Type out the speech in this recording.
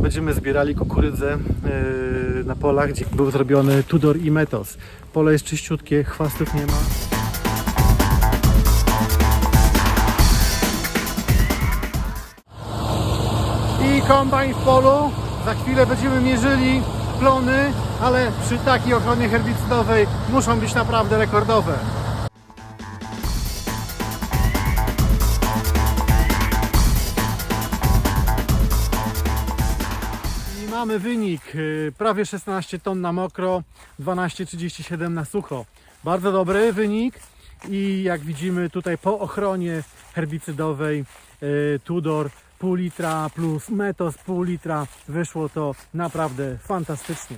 będziemy zbierali kukurydzę yy, na polach, gdzie był zrobiony Tudor i Metos. Pole jest czyściutkie, chwastów nie ma. I kombajn w polu. Za chwilę będziemy mierzyli plony, ale przy takiej ochronie herbicydowej muszą być naprawdę rekordowe. Mamy wynik y, prawie 16 ton na mokro, 12,37 na sucho. Bardzo dobry wynik i jak widzimy tutaj po ochronie herbicydowej y, Tudor pół litra plus Metos pół litra wyszło to naprawdę fantastycznie.